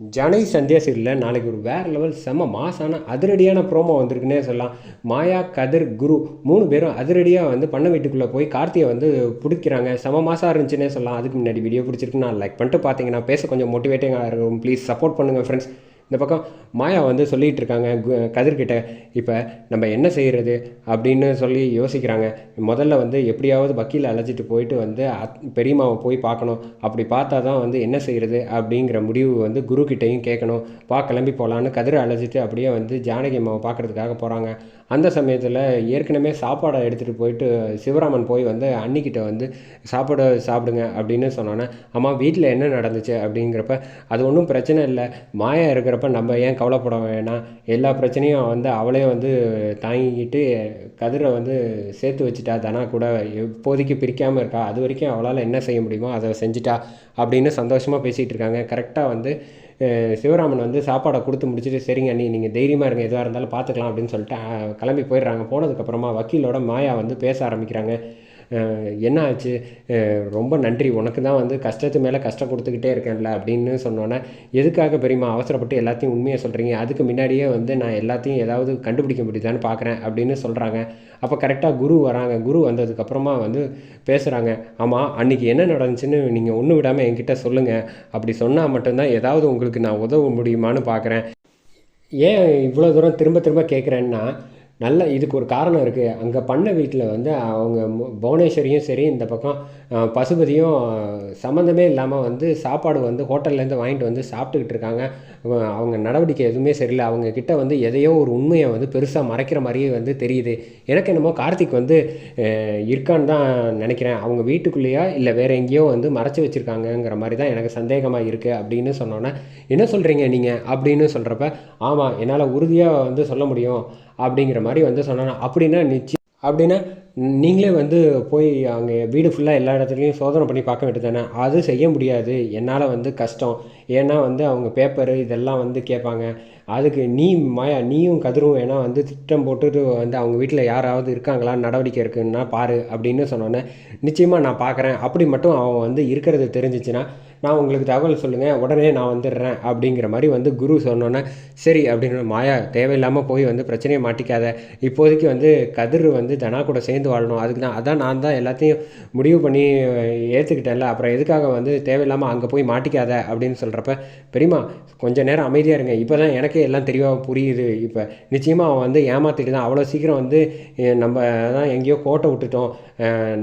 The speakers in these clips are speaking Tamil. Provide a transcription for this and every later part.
ஜனை சந்தியா சீரியலில் நாளைக்கு ஒரு வேறு லெவல் செம்ம மாசான அதிரடியான ப்ரோமோ வந்திருக்குன்னே சொல்லலாம். மாயா கதிர் குரு மூணு பேரும் அதிரடியாக வந்து பண்ண வீட்டுக்குள்ளே போய் கார்த்தியை வந்து பிடிக்கிறாங்க. செம மாசாக இருந்துச்சுன்னே சொல்லலாம். அதுக்கு முன்னாடி வீடியோ பிடிச்சிருக்கு நான் லைக் பண்ணிட்டு பார்த்தீங்கன்னா பேச கொஞ்சம் மோட்டிவேட்டிங்காக இருக்கும். ப்ளீஸ் சப்போர்ட் பண்ணுங்கள் ஃப்ரெண்ட்ஸ் இந்த பக்கம் மாயா வந்து சொல்லிகிட்டு இருக்காங்க கு- கதிர்கிட்ட இப்போ நம்ம என்ன செய்கிறது அப்படின்னு சொல்லி யோசிக்கிறாங்க. முதல்ல வந்து எப்படியாவது வக்கீல் அழைச்சிட்டு போயிட்டு வந்து அத் பெரியம்மாவை போய் பார்க்கணும். அப்படி பார்த்தா தான் வந்து என்ன செய்கிறது அப்படிங்கிற முடிவு வந்து குருக்கிட்டையும் கேட்கணும். பா கிளம்பி போகலான்னு கதிரை அழைச்சிட்டு அப்படியே வந்து ஜானகி அம்மாவை பார்க்கறதுக்காக போகிறாங்க அந்த சமயத்தில் ஏற்கனவே சாப்பாடை எடுத்துகிட்டு போயிட்டு சிவராமன் போய் வந்து அன்னிக்கிட்ட வந்து சாப்பாடு சாப்பிடுங்க அப்படின்னு சொன்னோன்னே அம்மா வீட்டில் என்ன நடந்துச்சு? அப்படிங்கிறப்ப அது ஒன்றும் பிரச்சனை இல்லை. மாயா இருக்கிறப்ப நம்ம ஏன் கவலைப்பட வேணாம். எல்லா பிரச்சனையும் வந்து அவளே வந்து தாங்கிக்கிட்டு கதிரை வந்து சேர்த்து வச்சுட்டா தனா கூட. இப்போதைக்கு பிரிக்காமல் இருக்கா? அது வரைக்கும் அவளால் என்ன செய்ய முடியுமோ அதை செஞ்சுட்டா அப்படின்னு சந்தோஷமாக பேசிகிட்டு இருக்காங்க. கரெக்டாக வந்து சிவராமன் வந்து சாப்பாடை கொடுத்து முடிச்சுட்டு சரிங்க அண்ணி நீங்கள் தைரியமாக இருங்க எதுவாக இருந்தாலும் பார்த்துக்கலாம் அப்படின்னு சொல்லிட்டு கிளம்பி போயிடுறாங்க. போனதுக்கப்புறமா வக்கீலோட மாயா வந்து பேச ஆரம்பிக்கிறாங்க. என்ன ஆச்சு? ரொம்ப நன்றி. உனக்கு தான் வந்து கஷ்டத்து மேலே கஷ்டம் கொடுத்துக்கிட்டே இருக்கேன்ல அப்படின்னு சொன்னோன்னே எதுக்காக பெரியம்மா அவசரப்பட்டு எல்லாத்தையும் உண்மையை சொல்கிறீங்க அதுக்கு முன்னாடியே வந்து நான் எல்லாத்தையும் ஏதாவது கண்டுபிடிக்க முடியுதான்னு பார்க்குறேன் அப்படின்னு சொல்கிறாங்க அப்போ கரெக்டாக குரு வராங்க. குரு வந்ததுக்கப்புறமா வந்து பேசுகிறாங்க ஆமாம் அன்றைக்கி என்ன நடந்துச்சுன்னு நீங்கள் ஒன்று விடாமல் என்கிட்ட சொல்லுங்கள் அப்படி சொன்னால் மட்டும்தான் ஏதாவது உங்களுக்கு நான் உதவ முடியுமான்னு பார்க்குறேன் ஏன் இவ்வளோ தூரம் திரும்ப திரும்ப கேட்குறேன்னா நல்ல இதுக்கு ஒரு காரணம் இருக்குது அங்கே பண்ண வீட்டில் வந்து அவங்க மு- புவனேஸ்வரியும் சரி இந்த பக்கம் பசுபதியும் சம்மந்தமே இல்லாமல் வந்து சாப்பாடு வந்து ஹோட்டல்லேருந்து வாங்கிட்டு வந்து சாப்பிட்டுக்கிட்டு இருக்காங்க. அவங்க நடவடிக்கை எதுவுமே சரியில்லை. அவங்க கிட்ட வந்து எதையோ ஒரு உண்மையை வந்து பெருசாக மறைக்கிற மாதிரியே வந்து தெரியுது. எனக்கு என்னமோ கார்த்திக் வந்து இருக்கான்னு தான் நினைக்கிறேன். அவங்க வீட்டுக்குள்ளேயா இல்லை வேற எங்கேயோ வந்து மறைச்சி வச்சுருக்காங்கங்கிற மாதிரி தான் எனக்கு சந்தேகமாக இருக்குது அப்படின்னு சொன்னோன்னே என்ன சொல்கிறீங்க நீங்கள் அப்படின்னு சொல்கிறப்ப ஆமாம் என்னால் உறுதியாக வந்து சொல்ல முடியும். அப்படிங்கிற மாதிரி வந்து சொன்னாங்க அப்படின்னா நிச்சயம் அப்படின்னா நீங்களே வந்து போய் அங்கே வீடு ஃபுல்லாக எல்லா இடத்துலையும் சோதனை பண்ணி பார்க்க வேண்டியது தானே அது செய்ய முடியாது. என்னால் வந்து கஷ்டம். ஏன்னா வந்து அவங்க பேப்பரு இதெல்லாம் வந்து கேட்பாங்க. அதுக்கு நீ மாயா நீயும் கதிரும் வேணா வந்து திட்டம் போட்டுட்டு வந்து அவங்க வீட்டில் யாராவது இருக்காங்களா? நடவடிக்கை இருக்குன்னா பாரு அப்படின்னு சொன்னோன்னே நிச்சயமாக நான் பார்க்குறேன். அப்படி மட்டும் அவன் வந்து இருக்கிறது தெரிஞ்சிச்சுன்னா நான் உங்களுக்கு தகவல் சொல்லுங்கள் உடனே நான் வந்துடுறேன் அப்படிங்கிற மாதிரி வந்து குரு சொன்னோன்னே சரி அப்படின்னு மாயா தேவையில்லாமல் போய் வந்து பிரச்சனையை மாட்டிக்காத. இப்போதைக்கு வந்து கதிர் வந்து தனா கூட சேர்ந்து வாழணும். அதுக்கு தான் அதான் நான் தான் எல்லாத்தையும் முடிவு பண்ணி ஏற்றுக்கிட்டேன்ல அப்புறம் எதுக்காக வந்து தேவையில்லாமல் அங்கே போய் மாட்டிக்காத அப்படின்னு சொல்கிறப்ப பெரியம்மா கொஞ்சம் நேரம் அமைதியாக இருங்க. இப்போ தான் எனக்கே எல்லாம் தெளிவாக புரியுது. இப்போ நிச்சயமாக அவன் வந்து ஏமாத்திட்டு தான் அவ்வளோ சீக்கிரம் வந்து நம்ம தான் எங்கேயோ கோட்டை விட்டுட்டோம்.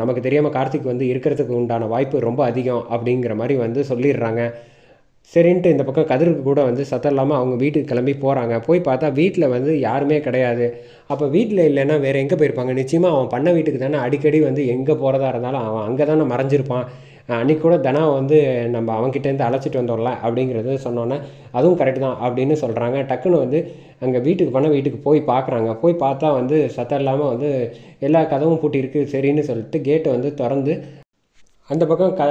நமக்கு தெரியாமல் கார்த்திக் வந்து இருக்கிறதுக்கு உண்டான வாய்ப்பு ரொம்ப அதிகம் அப்படிங்கிற மாதிரி வந்து சொல்லிடுறாங்க. சரின்ட்டு இந்த பக்கம் கதிருக்கு கூட வந்து சத்தம் இல்லாமல் அவங்க வீட்டுக்கு கிளம்பி போகிறாங்க போய் பார்த்தா வீட்டில் வந்து யாருமே கிடையாது. அப்போ வீட்டில் இல்லைன்னா வேறு எங்கே போயிருப்பாங்க? நிச்சயமாக அவன் பண்ண வீட்டுக்கு தானே அடிக்கடி வந்து எங்கே போகிறதா இருந்தாலும் அவன் அங்கே தானே மறைஞ்சிருப்பான். அன்றைக்கி கூட தனா வந்து நம்ம அவன்கிட்டேருந்து அழைச்சிட்டு வந்தோம்ல அப்படிங்கிறது சொன்னோன்னே அதுவும் கரெக்டு தான் அப்படின்னு சொல்கிறாங்க டக்குன்னு வந்து அங்கே வீட்டுக்கு பண்ண வீட்டுக்கு போய் பார்க்குறாங்க போய் பார்த்தா வந்து சத்தம் இல்லாமல் வந்து எல்லா கதவும் பூட்டியிருக்கு சரின்னு சொல்லிட்டு கேட்டை வந்து திறந்து அந்த பக்கம் க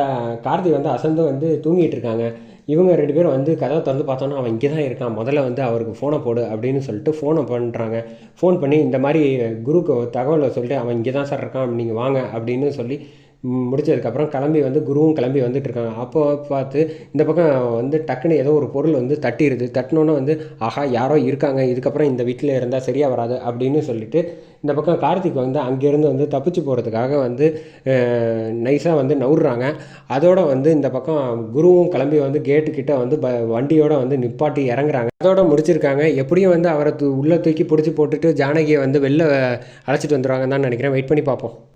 கார்த்தி வந்து அசந்து வந்து தூங்கிட்டு இருக்காங்க. இவங்க ரெண்டு பேரும் வந்து கதவை திறந்து பார்த்தோன்னா அவன் இங்கே தான் இருக்கான். முதல்ல வந்து அவருக்கு ஃபோனை போடு அப்படின்னு சொல்லிட்டு ஃபோனை பண்ணுறாங்க ஃபோன் பண்ணி இந்த மாதிரி குருக்கு தகவலை சொல்லிட்டு அவன் இங்கே தான் சார் இருக்கான். நீங்கள் வாங்க அப்படின்னு சொல்லி முடிச்சதுக்கப்புறம் கிளம்பி வந்து குருவும் கிளம்பி வந்துட்டு இருக்காங்க அப்போ பார்த்து இந்த பக்கம் வந்து டக்குன்னு ஏதோ ஒரு பொருள் வந்து தட்டிடுது தட்டினோன்னே வந்து ஆஹா யாரோ இருக்காங்க. இதுக்கப்புறம் இந்த வீட்டில் இருந்தால் சரியாக வராது. அப்படின்னு சொல்லிட்டு இந்த பக்கம் கார்த்திக் வந்து அங்கேருந்து வந்து தப்பிச்சு போகிறதுக்காக வந்து நைஸாக வந்து நவுறுறாங்க அதோட வந்து இந்த பக்கம் குருவும் கிளம்பி வந்து கேட்டுக்கிட்ட வந்து ப வண்டியோட வந்து நிப்பாட்டி இறங்குறாங்க. அதோட முடிச்சிருக்காங்க. எப்படியும் வந்து அவரை தூ உள்ளே தூக்கி பிடிச்சி போட்டுட்டு ஜானகியை வந்து வெளில அழைச்சிட்டு வந்துடுவாங்கன்னு தான் நினைக்கிறேன். வெயிட் பண்ணி பார்ப்போம்.